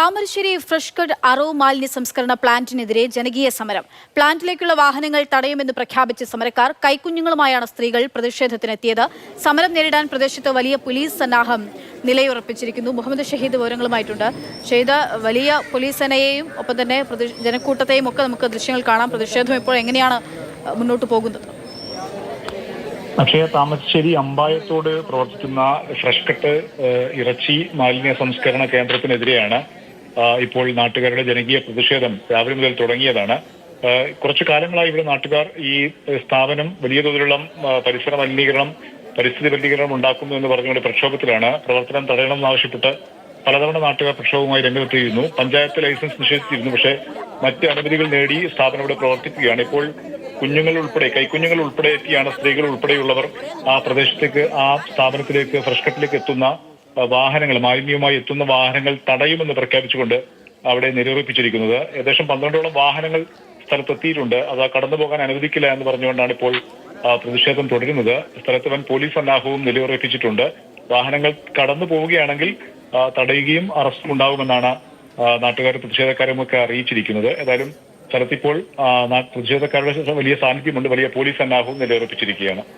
Thamarassery fresh cut arrow മാലിന്യ സംസ്കരണ പ്ലാന്റിനെതിരെ ജനകീയ സമരം. പ്ലാന്റിലേക്കുള്ള വാഹനങ്ങൾ തടയുമെന്ന് പ്രഖ്യാപിച്ച സമരക്കാർ കൈക്കുഞ്ഞുങ്ങളുമായാണ് സ്ത്രീകൾ പ്രതിഷേധത്തിനെത്തിയത്. സമരം നേരിടാൻ പ്രദേശത്ത് വലിയ പോലീസ് സന്നാഹം നിലയുറപ്പിച്ചിരിക്കുന്നു. മുഹമ്മദ് ഷഹീദ് വിവരങ്ങളുമായിട്ടുണ്ട്. ഷഹീദ് വലിയ പോലീസ് സേനയെയും ഒപ്പം തന്നെ ജനക്കൂട്ടത്തെയും ഒക്കെ നമുക്ക് ദൃശ്യങ്ങൾ കാണാം. പ്രതിഷേധം ഇപ്പോൾ എങ്ങനെയാണ് മുന്നോട്ട് പോകുന്നത്? അക്ഷയ താമരശ്ശേരി അമ്പായത്തോട് പ്രവർത്തിക്കുന്ന ഫ്രഷ് കട്ട് ഇറച്ചി മാലിന്യ സംസ്കരണ കേന്ദ്രത്തിനെതിരെയാണ് ഇപ്പോൾ നാട്ടുകാരുടെ ജനകീയ പ്രതിഷേധം രാവിലെ മുതൽ തുടങ്ങിയതാണ്. കുറച്ചു കാലങ്ങളായി ഇവിടെ നാട്ടുകാർ ഈ സ്ഥാപനം വലിയ തോതിലുള്ള പരിസര മലിനീകരണം പരിസ്ഥിതി മലിനീകരണം ഉണ്ടാക്കുന്നു എന്ന് പറഞ്ഞുകൊണ്ട് പ്രക്ഷോഭത്തിലാണ് പ്രവർത്തനം തടയണമെന്നാവശ്യപ്പെട്ട് പലതവണ നാട്ടുകാർ പ്രക്ഷോഭവുമായി രംഗത്തെത്തിയിരുന്നു. പഞ്ചായത്ത് ലൈസൻസ് നിഷേധിച്ചിരുന്നു പക്ഷേ മറ്റ് അനുമതികൾ നേടി സ്ഥാപനം ഇവിടെ പ്രവർത്തിക്കുകയാണ് ഇപ്പോൾ കുഞ്ഞുങ്ങൾ ഉൾപ്പെടെ കൈക്കുഞ്ഞുങ്ങൾ ഉൾപ്പെടെ എത്തിയാണ് സ്ത്രീകൾ ഉൾപ്പെടെയുള്ളവർ ആ പ്രദേശത്തേക്ക് ആ സ്ഥാപനത്തിലേക്ക് ഫ്രഷ് കട്ടിലേക്ക് എത്തുന്ന വാഹനങ്ങൾ മാലിന്യവുമായി എത്തുന്ന വാഹനങ്ങൾ തടയുമെന്ന് പ്രഖ്യാപിച്ചുകൊണ്ട് അവിടെ നിരൂപിപ്പിച്ചിരിക്കുന്നത്. ഏകദേശം പന്ത്രണ്ടോളം വാഹനങ്ങൾ സ്ഥലത്തെത്തിയിട്ടുണ്ട്. അത് കടന്നു പോകാൻ അനുവദിക്കില്ല എന്ന് പറഞ്ഞുകൊണ്ടാണ് ഇപ്പോൾ പ്രതിഷേധം തുടരുന്നത്. സ്ഥലത്ത് വൻ പോലീസ് സന്നാഹവും നിലയുറപ്പിച്ചിട്ടുണ്ട്. വാഹനങ്ങൾ കടന്നു പോവുകയാണെങ്കിൽ തടയുകയും അറസ്റ്റും ഉണ്ടാകുമെന്നാണ് നാട്ടുകാർ പ്രതിഷേധക്കാരും ഒക്കെ അറിയിച്ചിരിക്കുന്നത്. ഏതായാലും സ്ഥലത്തിപ്പോൾ പ്രതിഷേധക്കാരുടെ വലിയ സാന്നിധ്യമുണ്ട്. വലിയ പോലീസ് സന്നാഹവും നിലയുറപ്പിച്ചിരിക്കുകയാണ്.